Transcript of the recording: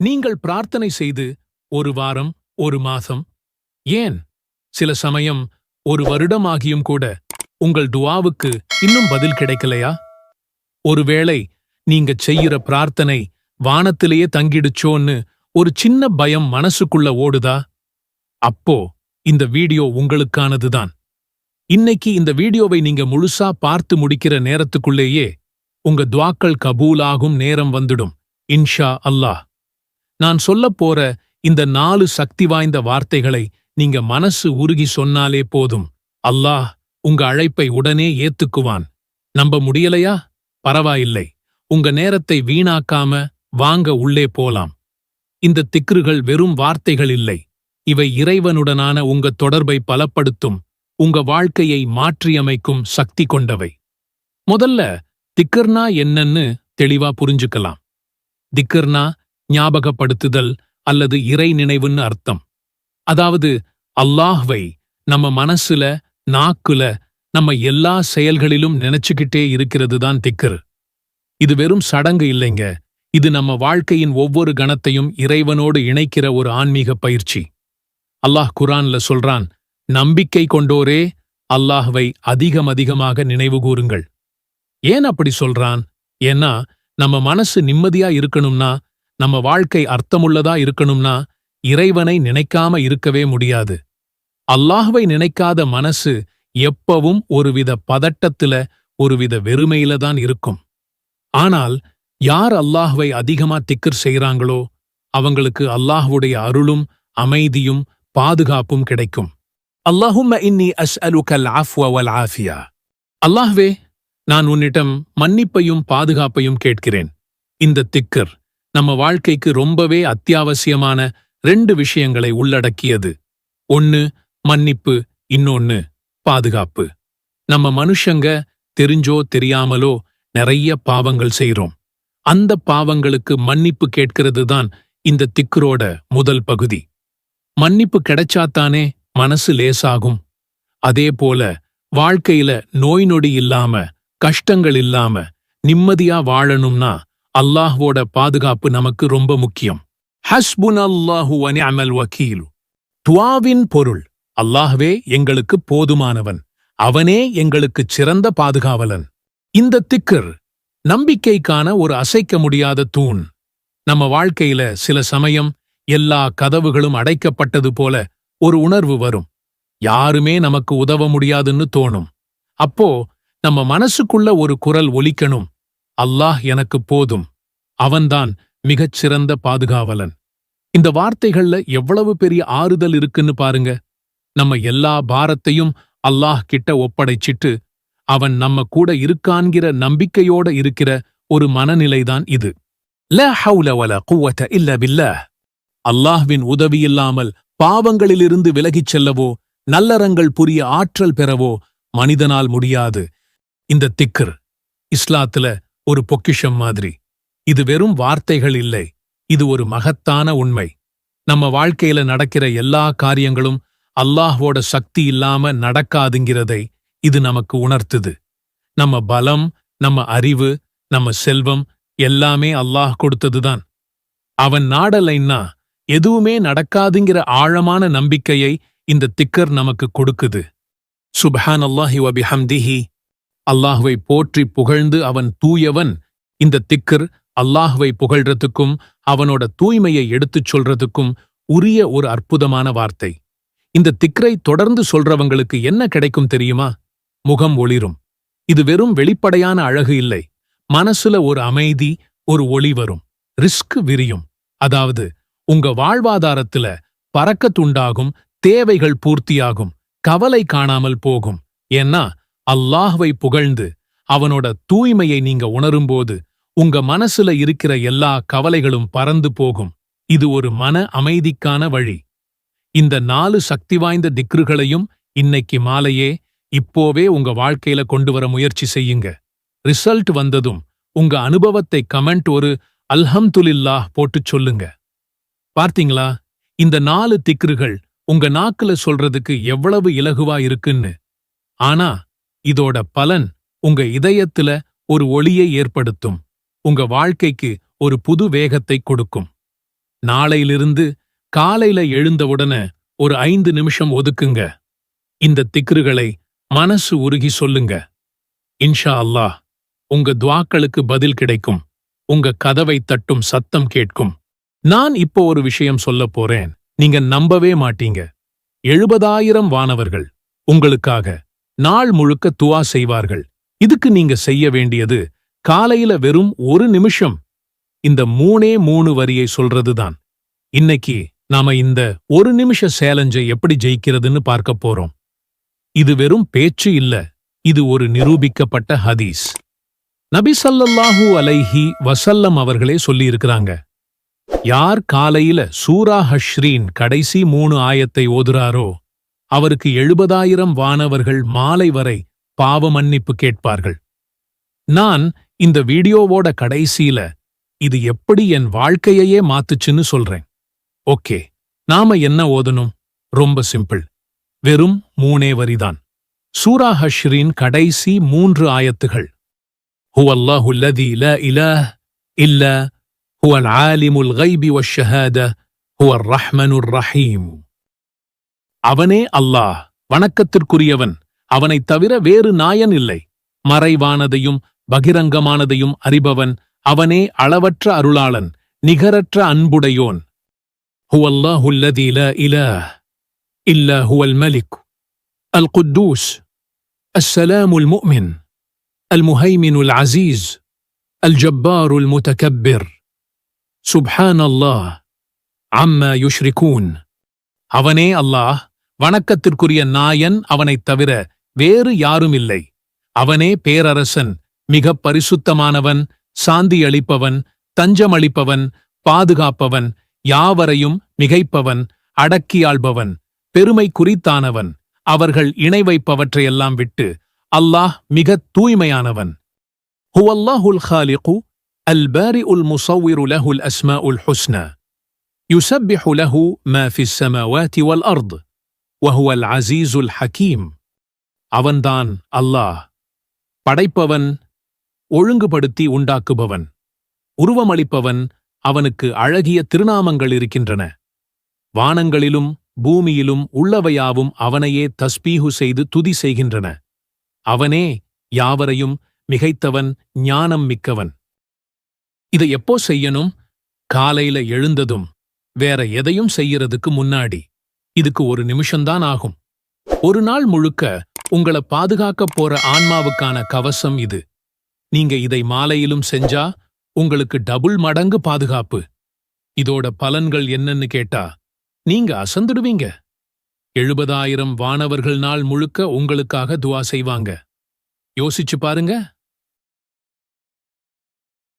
நீங்கள் பிரார்த்தனை செய்து ஒரு வாரம் ஒரு மாசம் ஏன்? சில சமயம் ஒரு வருடமாகியும் கூட உங்கள் துவாவுக்கு இன்னும் பதில் கிடைக்கலையா? ஒருவேளை நீங்க செய்யற பிரார்த்தனை வானத்திலேயே தங்கிடுச்சோன்னு ஒரு சின்ன பயம் மனசுக்குள்ள ஓடுதா? அப்போ இந்த வீடியோ உங்களுக்கானதுதான். இன்னைக்கு இந்த வீடியோவை நீங்க முழுசா பார்த்து முடிக்கிற நேரத்துக்குள்ளேயே உங்க துவாக்கள் கபூலாகும் நேரம் வந்துடும். இன்ஷா அல்லாஹ். நான் சொல்லப் போற இந்த நாலு சக்தி வாய்ந்த வார்த்தைகளை நீங்க மனசு உருகி சொன்னாலே போதும். அல்லாஹ் உங்க அழைப்பை உடனே ஏத்துக்குவான். நம்ப முடியலையா? பரவாயில்லை. உங்க நேரத்தை வீணாக்காம வாங்க உள்ளே போலாம். இந்த திக்ருகள் வெறும் வார்த்தைகள் இல்லை. இவை இறைவனுடனான உங்க தொடர்பை பலப்படுத்தும் உங்க வாழ்க்கையை மாற்றியமைக்கும் சக்தி கொண்டவை. முதல்ல திக்கர்னா என்னன்னு தெளிவா புரிஞ்சுக்கலாம். திக்கர்னா ஞாபகப்படுத்துதல் அல்லது இறை நினைவுன்னு அர்த்தம். அதாவது அல்லாஹ்வை நம்ம மனசுல நாக்குல நம்ம எல்லா செயல்களிலும் நினைச்சுக்கிட்டே இருக்கிறது தான் திக்கர் இது வெறும் சடங்கு இல்லைங்க. இது நம்ம வாழ்க்கையின் ஒவ்வொரு கணத்தையும் இறைவனோடு இணைக்கிற ஒரு ஆன்மீக பயிற்சி. அல்லாஹ் குரான்ல சொல்றான் நம்பிக்கை கொண்டோரே அல்லாஹ்வை அதிகம் அதிகமாக நினைவு கூறுங்கள். ஏன் அப்படி சொல்றான்? ஏன்னா நம்ம மனசு நிம்மதியா இருக்கணும்னா நம்ம வாழ்க்கை அர்த்தமுள்ளதா இருக்கணும்னா இறைவனை நினைக்காம இருக்கவே முடியாது. அல்லாஹ்வை நினைக்காத மனசு எப்பவும் ஒருவித பதட்டத்துல ஒருவித வெறுமையில தான் இருக்கும். ஆனால் யார் அல்லாஹ்வை அதிகமா திக்கர் செய்கிறாங்களோ அவங்களுக்கு அல்லாஹ்வுடைய அருளும் அமைதியும் பாதுகாப்பும் கிடைக்கும். அல்லாஹும் இன்னி அஸ்அலுகல் அஃப்வ வல் ஆஃபியா. அல்லாஹ்வே நான் உன்னிடம் மன்னிப்பையும் பாதுகாப்பையும் கேட்கிறேன். இந்த திக்கர் நம்ம வாழ்க்கைக்கு ரொம்பவே அத்தியாவசியமான ரெண்டு விஷயங்களை உள்ளடக்கியது. ஒன்னு மன்னிப்பு இன்னொன்னு பாதுகாப்பு. நம்ம மனுஷங்க தெரிஞ்சோ தெரியாமலோ நிறைய பாவங்கள் செய்றோம். அந்த பாவங்களுக்கு மன்னிப்பு கேட்கிறது தான் இந்த திக்கரோட முதல் பகுதி. மன்னிப்பு கிடைச்சாத்தானே மனசு லேசாகும். அதே போல வாழ்க்கையில நோய் நொடி இல்லாம கஷ்டங்கள் இல்லாம நிம்மதியா வாழணும்னா அல்லாஹ்வோட பாதுகாப்பு நமக்கு ரொம்ப முக்கியம். ஹஸ்புன் அல்லாஹு அமல் வக்கீலு துவாவின் பொருள் அல்லாஹ்வே எங்களுக்கு போதுமானவன். அவனே எங்களுக்கு சிறந்த பாதுகாவலன். இந்த திக்கர் நம்பிக்கைக்கான ஒரு அசைக்க முடியாத தூண். நம்ம வாழ்க்கையில சில சமயம் எல்லா கதவுகளும் அடைக்கப்பட்டது போல ஒரு உணர்வு வரும். யாருமே நமக்கு உதவ முடியாதுன்னு தோணும். அப்போ நம்ம மனசுக்குள்ள ஒரு குரல் ஒலிக்கணும். அல்லாஹ் எனக்கு போதும். அவன்தான் மிகச் சிறந்த பாதுகாவலன். இந்த வார்த்தைகள்ல எவ்வளவு பெரிய ஆறுதல் இருக்குன்னு பாருங்க. நம்ம எல்லா பாரத்தையும் அல்லாஹ் கிட்ட ஒப்படைச்சிட்டு அவன் நம்ம கூட இருக்கான்கிற நம்பிக்கையோட இருக்கிற ஒரு மனநிலைதான் இது. ல ஹவுல வல குவத இல்ல பில்ல. அல்லாஹ்வின் உதவியில்லாமல் பாவங்களிலிருந்து விலகிச் செல்லவோ நல்லறங்கள் புரிய ஆற்றல் பெறவோ மனிதனால் முடியாது. இந்த திக்கர் இஸ்லாத்துல ஒரு பொக்கிஷம் மாதிரி. இது வெறும் வார்த்தைகள் இல்லை. இது ஒரு மகத்தான உண்மை. நம்ம வாழ்க்கையில நடக்கிற எல்லா காரியங்களும் அல்லாஹ்வோட சக்தி இல்லாம நடக்காதுங்கிறதை இது நமக்கு உணர்த்துது. நம்ம பலம் நம்ம அறிவு நம்ம செல்வம் எல்லாமே அல்லாஹ் கொடுத்ததுதான் அவன் நாடலைன்னா எதுவுமே நடக்காதுங்கிற ஆழமான நம்பிக்கையை இந்த திக்கர் நமக்கு கொடுக்குது. சுபஹான் அல்லாஹி வபிஹம்திஹி. அல்லாஹுவை போற்றி புகழ்ந்து அவன் தூயவன். இந்த திக்கர் அல்லாஹ்வை புகழ்றதுக்கும் அவனோட தூய்மையை எடுத்துச் சொல்றதுக்கும் உரிய ஒரு அற்புதமான வார்த்தை. இந்த திக்ரை தொடர்ந்து சொல்றவங்களுக்கு என்ன கிடைக்கும் தெரியுமா? முகம் ஒளிரும். இது வெறும் வெளிப்படையான அழகு இல்லை. மனசுல ஒரு அமைதி ஒரு ஒளி வரும். ரிஸ்க் விரியும். அதாவது உங்க வாழ்வாதாரத்துல பறக்கத்துண்டாகும் தேவைகள் பூர்த்தியாகும் கவலை காணாமல் போகும். ஏன்னா அல்லாஹ்வை புகழ்ந்து அவனோட தூய்மையை நீங்க உணரும்போது உங்க மனசுல இருக்கிற எல்லா கவலைகளும் பறந்து போகும். இது ஒரு மன அமைதிக்கான வழி. இந்த நாலு சக்தி வாய்ந்த திக்ருகளையும் இன்னைக்கு மாலையே இப்போவே உங்க வாழ்க்கையில கொண்டு வர முயற்சி செய்யுங்க. ரிசல்ட் வந்ததும் உங்க அனுபவத்தை கமெண்ட் ஒரு அல்ஹம்துலில்லாஹ் போட்டுச் சொல்லுங்க. பார்த்தீங்களா? இந்த நாலு திக்ருகள் உங்க நாக்குல சொல்றதுக்கு எவ்வளவு இலகுவா இருக்குன்னு. ஆனா இதோட பலன் உங்க இதயத்துல ஒரு ஒளியை ஏற்படுத்தும். உங்க வாழ்க்கைக்கு ஒரு புது வேகத்தை கொடுக்கும். நாளையிலிருந்து காலையில எழுந்தவுடனே ஒரு ஐந்து நிமிஷம் ஒதுக்குங்க. இந்த திக்ருகளை மனசு உருகி சொல்லுங்க. இன்ஷா அல்லாஹ் உங்க துவாக்களுக்கு பதில் கிடைக்கும். உங்க கதவை தட்டும் சத்தம் கேட்கும். நான் இப்போ ஒரு விஷயம் சொல்லப் போறேன். நீங்க நம்பவே மாட்டீங்க. எழுபதாயிரம் வானவர்கள் உங்களுக்காக நாள் முழுக்க துவா செய்வார்கள். இதுக்கு நீங்க செய்ய வேண்டியது காலையில வெறும் ஒரு நிமிஷம். இந்த மூணே மூணு வரியை சொல்றதுதான். இன்னைக்கு நாம இந்த ஒரு நிமிஷ சேலஞ்சை எப்படி ஜெயிக்கிறதுன்னு பார்க்க போறோம். இது வெறும் பேச்சு இல்ல இது ஒரு நிரூபிக்கப்பட்ட ஹதீஸ். நபி அலைஹி வசல்லம் அவர்களே சொல்லியிருக்கிறாங்க யார் காலையில சூரா ஹஷ்ரீன் கடைசி மூணு ஆயத்தை ஓதுறாரோ அவருக்கு எழுபதாயிரம் வானவர்கள் மாலை வரை பாவ மன்னிப்பு கேட்பார்கள். நான் இந்த வீடியோவோட கடைசியில இது எப்படி என் வாழ்க்கையையே மாத்துச்சுன்னு சொல்றேன். ஓகே நாம என்ன ஓதணும்? ரொம்ப சிம்பிள். வெறும் மூணே வரிதான். சூரா ஹஷ்ரின் கடைசி மூன்று ஆயத்துகள். ஹுவல்லாஹு லதி ல இல இல்ல ஹுவல் ஆலிமுல் கைபி வஷஹாத ஹுவல் ரஹ்மனுர் ரஹீம். அவனே அல்லாஹ் வணக்கத்திற்குரியவன் அவனைத் தவிர வேறு நாயன் இல்லை மறைவானதையும் பகிரங்கமானதையும் அறிபவன் அவனே அளவற்ற அருளாளன் நிகரற்ற அன்புடையோன் هو الله الذي لا إله إلا هو الملك القدوس السلام المؤمن المهيمن العزيز الجبار المتكبر سبحان الله عما يشركون அவனே அல்லாஹ் வணக்கத்திற்குரிய நாயன் அவனைத் தவிர வேறு யாரும் இல்லை அவனே பேரரசன் மிகப் பரிசுத்தமானவன் சாந்தியளிப்பவன் தஞ்சமளிப்பவன் பாதுகாப்பவன் யாவரையும் மிகைப்பவன் அடக்கியாள்பவன் பெருமை குறித்தானவன் அவர்கள் இணை வைப்பவற்றையெல்லாம் விட்டு அல்லாஹ் மிகத் தூய்மையானவன் ஹுவல்லாஹுல் ஹாலிகு البارئ المصور له الأسماء الحسنى يسبح له ما في السماوات والأرض வஹுவல் அசீசுல் ஹக்கீம் அவன்தான் அல்லாஹ். படைப்பவன் ஒழுங்குபடுத்தி உண்டாக்குபவன். உருவமளிப்பவன் அவனுக்கு அழகிய திருநாமங்கள் இருக்கின்றன. வானங்களிலும் பூமியிலும் உள்ளவையாவும் அவனையே தஸ்பீஹு செய்து துதி செய்கின்றன. அவனே யாவரையும் மிகைத்தவன் ஞானம் மிக்கவன். இதை எப்போ செய்யணும்? காலையில எழுந்ததும் வேற எதையும் செய்யறதுக்கு முன்னாடி. இதுக்கு ஒரு நிமிஷம்தான் ஆகும். ஒரு நாள் முழுக்க உங்கள பாதுகாக்கப் போற ஆன்மாவுக்கான கவசம் இது. நீங்க இதை மாலையிலும் செஞ்சா உங்களுக்கு டபுள் மடங்கு பாதுகாப்பு. இதோட பலன்கள் என்னன்னு கேட்டா நீங்க அசந்துடுவீங்க. எழுபதாயிரம் வானவர்கள் நாள் முழுக்க உங்களுக்காக துவா செய்வாங்க. யோசிச்சு பாருங்க.